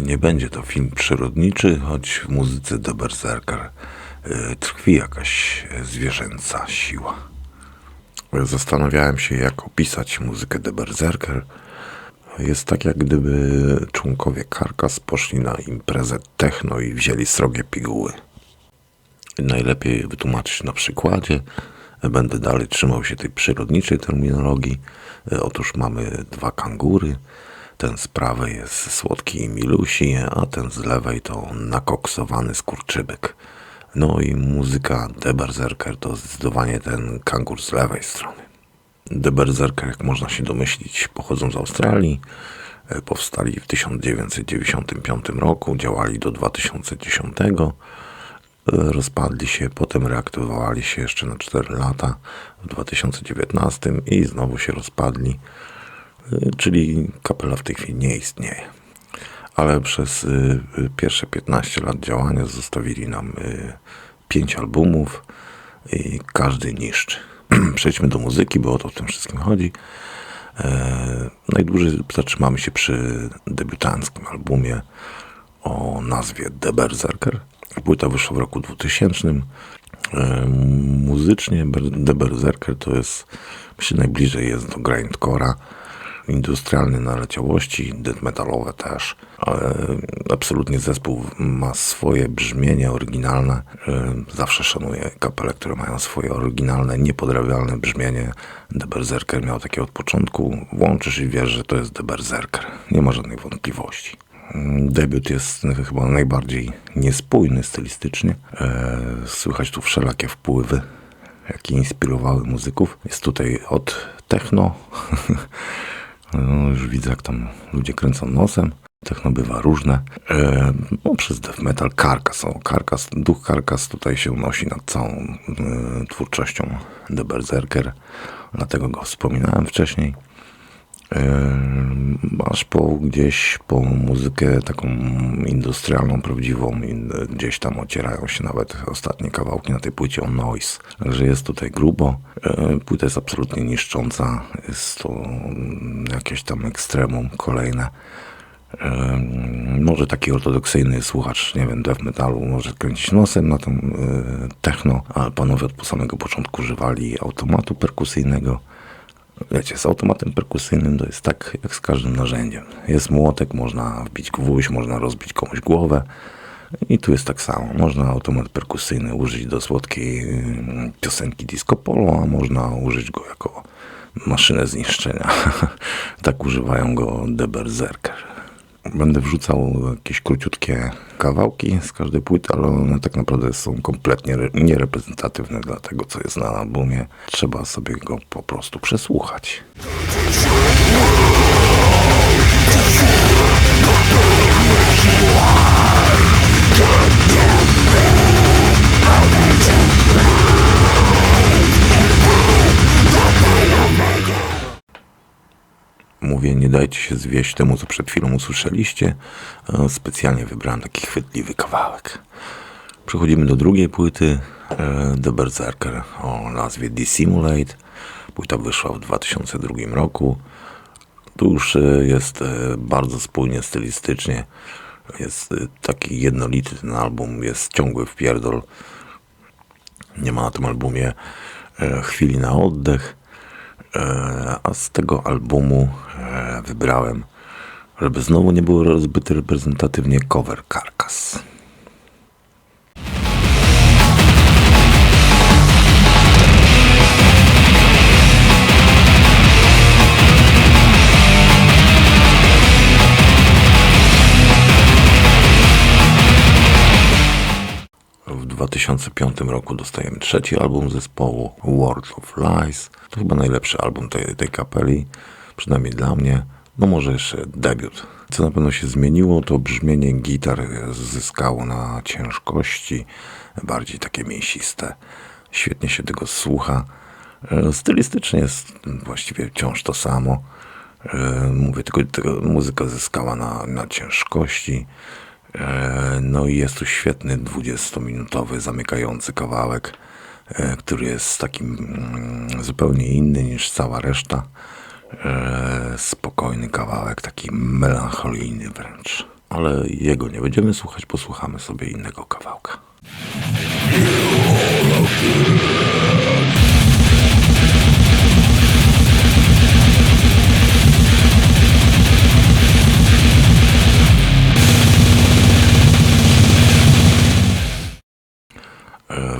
Nie będzie to film przyrodniczy, choć w muzyce The Berserker y, tkwi jakaś zwierzęca siła. Zastanawiałem się, jak opisać muzykę The Berserker. Jest tak, jak gdyby członkowie Karkas poszli na imprezę techno i wzięli srogie piguły. Najlepiej wytłumaczyć na przykładzie. Będę dalej trzymał się tej przyrodniczej terminologii. Otóż mamy dwa kangury. Ten z prawej jest słodki i milusi, a ten z lewej to nakoksowany skurczybyk. No i muzyka The Berserker to zdecydowanie ten kangur z lewej strony. The Berserker, jak można się domyślić, pochodzą z Australii. E, Powstali w 1995 roku, działali do 2010. E, Rozpadli się, potem reaktywowali się jeszcze na 4 lata w 2019 i znowu się rozpadli. E, Czyli kapela w tej chwili nie istnieje. Ale przez y, y, pierwsze 15 lat działania zostawili nam y, 5 albumów i każdy niszczy. Przejdźmy do muzyki, bo o to w tym wszystkim chodzi. E, najdłużej zatrzymamy się przy debiutanckim albumie o nazwie The Berserker. Płyta wyszła w roku 2000. E, muzycznie The Berserker to jest, myślę, najbliżej jest do grindcora. Industrialne naleciałości, death metalowe też, absolutnie zespół ma swoje brzmienie oryginalne. E, Zawsze szanuję kapele, które mają swoje oryginalne, niepodrabialne brzmienie. The Berserker miał takie od początku. Włączysz i wiesz, że to jest The Berserker. Nie ma żadnych wątpliwości. Debiut jest chyba najbardziej niespójny stylistycznie. E, Słychać tu wszelakie wpływy, jakie inspirowały muzyków. Jest tutaj od techno. No, już widzę, jak tam ludzie kręcą nosem. Techno bywa różne. E, no, przez death metal Karkas. O, Karkas, duch Karkas tutaj się unosi nad całą e, twórczością The Berserker. Dlatego go wspominałem wcześniej. E, aż po gdzieś po muzykę taką industrialną, prawdziwą i gdzieś tam ocierają się nawet ostatnie kawałki na tej płycie o noise. Także jest tutaj grubo. E, Płyta jest absolutnie niszcząca. Jest to mm, jakieś tam ekstremum kolejne. E, Może taki ortodoksyjny słuchacz, nie wiem, death metalu może kręcić nosem na tą e, techno, ale panowie od samego początku używali automatu perkusyjnego. Wiecie, z automatem perkusyjnym to jest tak jak z każdym narzędziem. Jest młotek, można wbić gwóźdź, można rozbić komuś głowę. I tu jest tak samo. Można automat perkusyjny użyć do słodkiej mm, piosenki disco polo, a można użyć go jako maszynę zniszczenia. tak używają go The Berserker. Będę wrzucał jakieś króciutkie kawałki z każdej płyty, ale one tak naprawdę są kompletnie re- niereprezentatywne dla tego, co jest na albumie. Trzeba sobie go po prostu przesłuchać. Nie dajcie się zwieść temu, co przed chwilą usłyszeliście. E, Specjalnie wybrałem taki chwytliwy kawałek. Przechodzimy do drugiej płyty e, The Berserker o nazwie Dissimulate. Płyta wyszła w 2002 roku. Tu już e, jest bardzo spójnie stylistycznie. Jest taki jednolity ten album, jest ciągły wpierdol. Nie ma na tym albumie chwili na oddech. E, A z tego albumu e, wybrałem, żeby znowu nie było zbyt reprezentatywnie, cover Carcass. 2005 roku dostajemy trzeci album zespołu World of Lies. To chyba najlepszy album tej, tej kapeli, przynajmniej dla mnie. No może jeszcze debiut. Co na pewno się zmieniło, to brzmienie gitar zyskało na ciężkości, bardziej takie mięsiste. Świetnie się tego słucha. E, Stylistycznie jest właściwie wciąż to samo. E, Mówię, tylko, muzyka zyskała na, na ciężkości. E, No i jest tu świetny 20-minutowy zamykający kawałek, e, który jest takim mm, zupełnie inny niż cała reszta. E, Spokojny kawałek, taki melancholijny wręcz. Ale jego nie będziemy słuchać, posłuchamy sobie innego kawałka.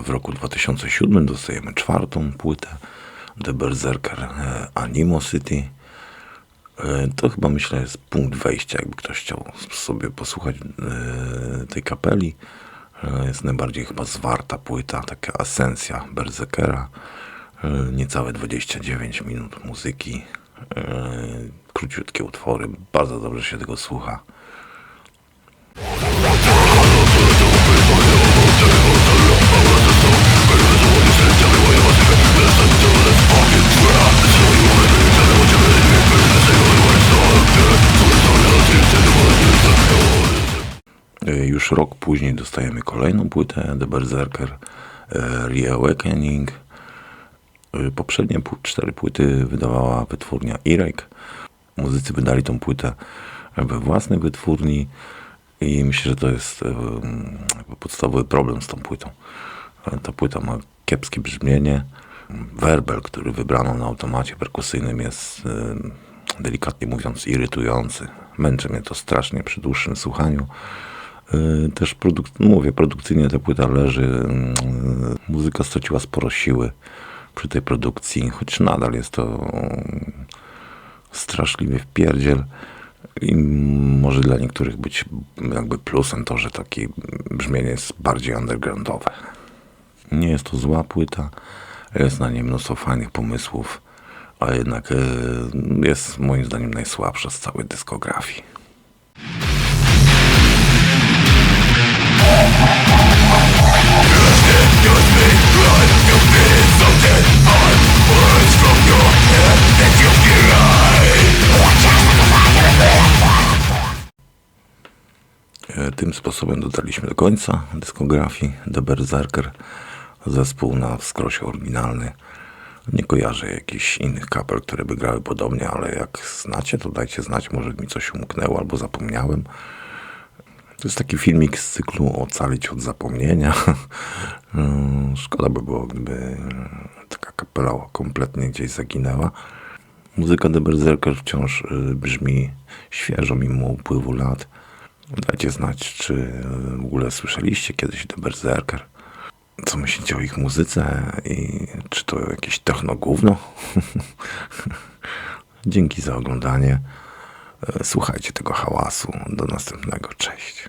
W roku 2007 dostajemy czwartą płytę The Berserker e, Animosity. E, To chyba myślę jest punkt wejścia, jakby ktoś chciał sobie posłuchać e, tej kapeli. Jest najbardziej chyba zwarta płyta, taka esencja Berserkera. Niecałe 29 minut muzyki, króciutkie utwory, bardzo dobrze się tego słucha. Rok później dostajemy kolejną płytę The Berserker e, Reawakening. E, Poprzednie cztery płyty wydawała wytwórnia Irek. Muzycy wydali tą płytę we własnej wytwórni i myślę, że to jest e, podstawowy problem z tą płytą. Ta płyta ma kiepskie brzmienie. Werbel, który wybrano na automacie perkusyjnym jest delikatnie mówiąc irytujący. Męczy mnie to strasznie przy dłuższym słuchaniu. Y, Też produk- mówię, produkcyjnie ta płyta leży. mm, Muzyka straciła sporo siły przy tej produkcji, choć nadal jest to mm, straszliwie wpierdziel. I może dla niektórych być jakby plusem to, że takie brzmienie jest bardziej undergroundowe. Nie jest to zła płyta, jest na niej mnóstwo fajnych pomysłów, a jednak y, jest moim zdaniem najsłabsza z całej dyskografii. Sposobem dotarliśmy do końca dyskografii The Berserker. Zespół na wskrosie oryginalny. Nie kojarzę jakichś innych kapel, które by grały podobnie, ale jak znacie, to dajcie znać, może mi coś umknęło albo zapomniałem. To jest taki filmik z cyklu Ocalić od zapomnienia. Szkoda by było, gdyby taka kapela kompletnie gdzieś zaginęła. Muzyka The Berserker wciąż y, brzmi świeżo mimo upływu lat. Dajcie znać, czy y, w ogóle słyszeliście kiedyś The Berserker. Co myślicie o ich muzyce i czy to jakieś technogówno? Dzięki za oglądanie. E, Słuchajcie tego hałasu. Do następnego. Cześć.